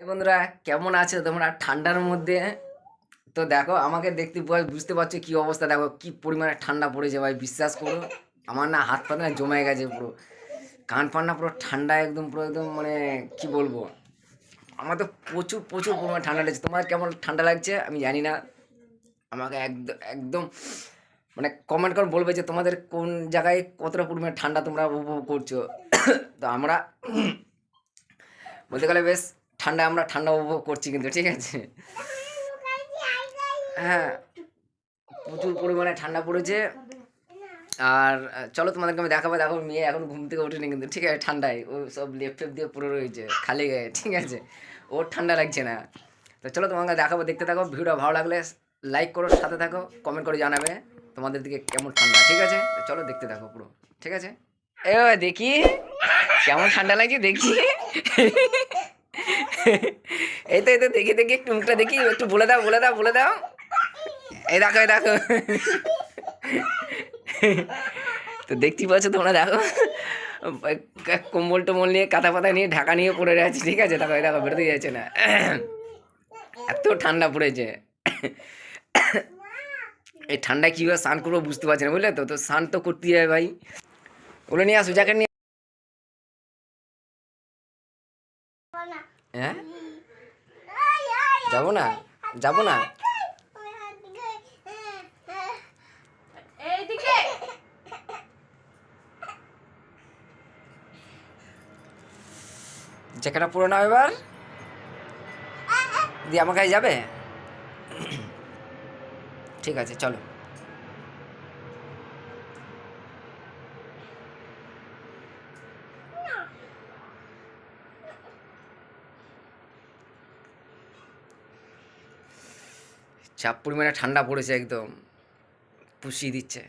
বন্ধুরা, কেমন আছো? তোমরা ঠান্ডার মধ্যে? তো দেখো, আমাকে দেখতে বুঝতে পারছ কি অবস্থা? দেখো, কি পরিমাণে ঠান্ডা পড়েছে ভাই, বিশ্বাস করো। আমার না হাত পা না জমে গেছে পুরো। কান ফান না পুরো ঠান্ডা একদম, পুরো একদম মানে কি বলব? আমার তো প্রচুর প্রচুর পরিমাণে ঠান্ডা লাগছে। তোমার কেমন ঠান্ডা লাগছে? আমি জানি না। আমাকে একদম একদম মানে কমেন্ট করে বলবে যে, তোমাদের কোন জায়গায় কতটা পরিমাণে ঠান্ডা তোমরা উপভোগ করছ? তো আমরা বলতে গেলে বেশ ঠান্ডা আমরা ঠান্ডা উপভোগ করছি কিন্তু, ঠিক আছে? হ্যাঁ। প্রচুর পরিমাণে ঠান্ডা পড়েছে। আর চলো তোমাদেরকে আমি দেখাবো। দেখো, মেয়ে এখন ঘুম থেকে ওঠেনি কিন্তু, ঠিক আছে, ঠান্ডায়। ও সব লেপ ফেপ দিয়ে পড়ে রয়েছে, খালি গায়ে, ঠিক আছে? ওর ঠান্ডা লাগছে না। তো চলো তোমাকে দেখাবো, দেখতে থাকো। ভিডিওটা ভালো লাগলে লাইক করো, সাথে থাকো কমেন্ট করে জানাবে তোমাদের দিকে কেমন ঠান্ডা, ঠিক আছে? তো চলো দেখতে থাকো পুরো, ঠিক আছে? এ দেখি, কেমন ঠান্ডা লাগছে, দেখি। এই তো এই তো, দেখি দেখি একটু মুখটা দেখি, একটু বলে দাও বলে দাও বলে দাও। এই দেখো এই দেখো। তো দেখতেই পাচ্ছ তোমরা, দেখো। কম্বল টম্বল নিয়ে, কাঁথা পাতা নিয়ে, ঢাকা নিয়ে পড়ে যাচ্ছে ঠিক আছে? দেখো দেখো, বেরোতে যাচ্ছে না। এত ঠান্ডা পড়েছে। এই ঠান্ডায় কীভাবে স্নান করব বুঝতে পারছি না, বুঝলে তো? তো স্নান তো করতেই হবে ভাই। ওগুলো নিয়ে আসো, জ্যাকেট নিয়ে হ্যাঁ যাব না? যাব না? যেখানে পুরো নাও এবার। দিয়ে আমার কাছে যাবে? ঠিক আছে চলো। চাপ পরিমাণে ঠান্ডা পড়েছে একদম। পুষিয়ে দিচ্ছে।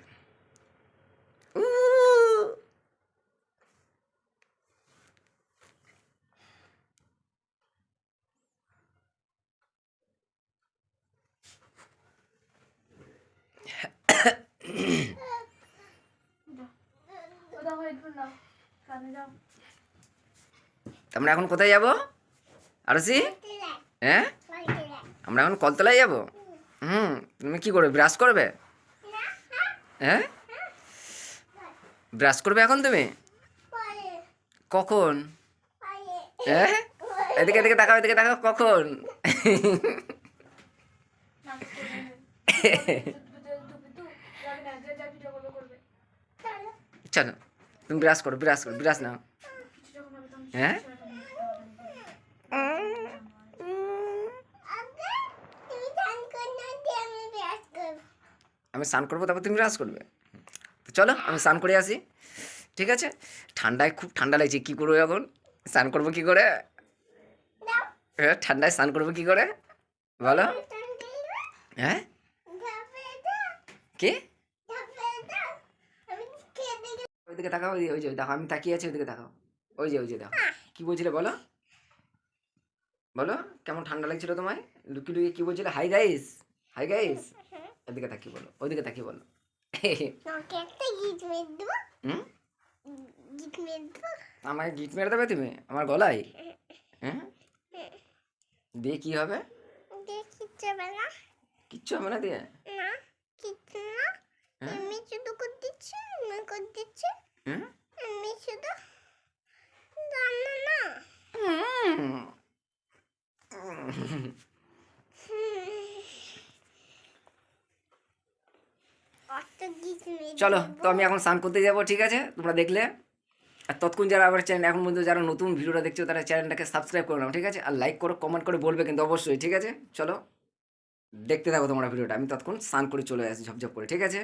আমরা এখন কোথায় যাব? আরসি? হ্যাঁ? আমরা এখন কলতলায় যাব? হুম, তুমি কি করবে? ব্রাশ করবে? হ্যাঁ? ব্রাশ করবে এখন তুমি? কখন? হ্যাঁ? এদিকে এদিকে তাকাও এদিকে তাকাও, কখন? চলো, তুমি ব্রাশ করো ব্রাশ করো ব্রাশ নাও। হ্যাঁ? আমি স্নান করব, তারপর তুমি ব্রাশ করবে। তো চলো, আমি স্নান করে আসি। ঠিক আছে? ঠান্ডায় খুব ঠান্ডা লাগছে, কী করব এখন? স্নান করব কী করে? হ্যাঁ ঠান্ডায় স্নান করব কী করে? বলো। হ্যাঁ? কি? ওইদিকে তাকাও, ওই ওই যে দেখো, আমি তাকিয়ে আছি ওইদিকে তাকাও। ওই যে ওই যে দেখো। কি বলছিলে বলো? বলো, কেমন ঠান্ডা লাগছিল তোমায়? লুকি লুকি কি বলছিলে? হাই গাইস হাই গাইস ওইদিকে তাকিয়ে বলো ওইদিকে তাকিয়ে বলো। আমায় গিট মেরে দেবে। তুমি? আমার গলায়? হ্যাঁ দিয়ে কি হবে? কিচ্ছু হবে না। দিয়ে? হ্যাঁ শুধু করে দিচ্ছে আমি করে দিচ্ছে। আমি শুধু জানো না হুম। অত গীত মেয়ে চলো, তো আমি এখন স্নান করতে যাব, ঠিক আছে? তোমরা দেখলে। আর তৎক্ষণ যারা আবার চ্যানেল এখন পর্যন্ত যারা নতুন ভিডিওটা দেখছ, তারা চ্যানেলটাকে সাবস্ক্রাইব করে নাও, ঠিক আছে? আর লাইক করো কমেন্ট করে বলবে কিন্তু অবশ্যই, ঠিক আছে? চলো, দেখতে থাকো তোমরা ভিডিওটা। আমি তৎক্ষণ স্নান করে চলে আসি, ঝপঝপ করে, ঠিক আছে?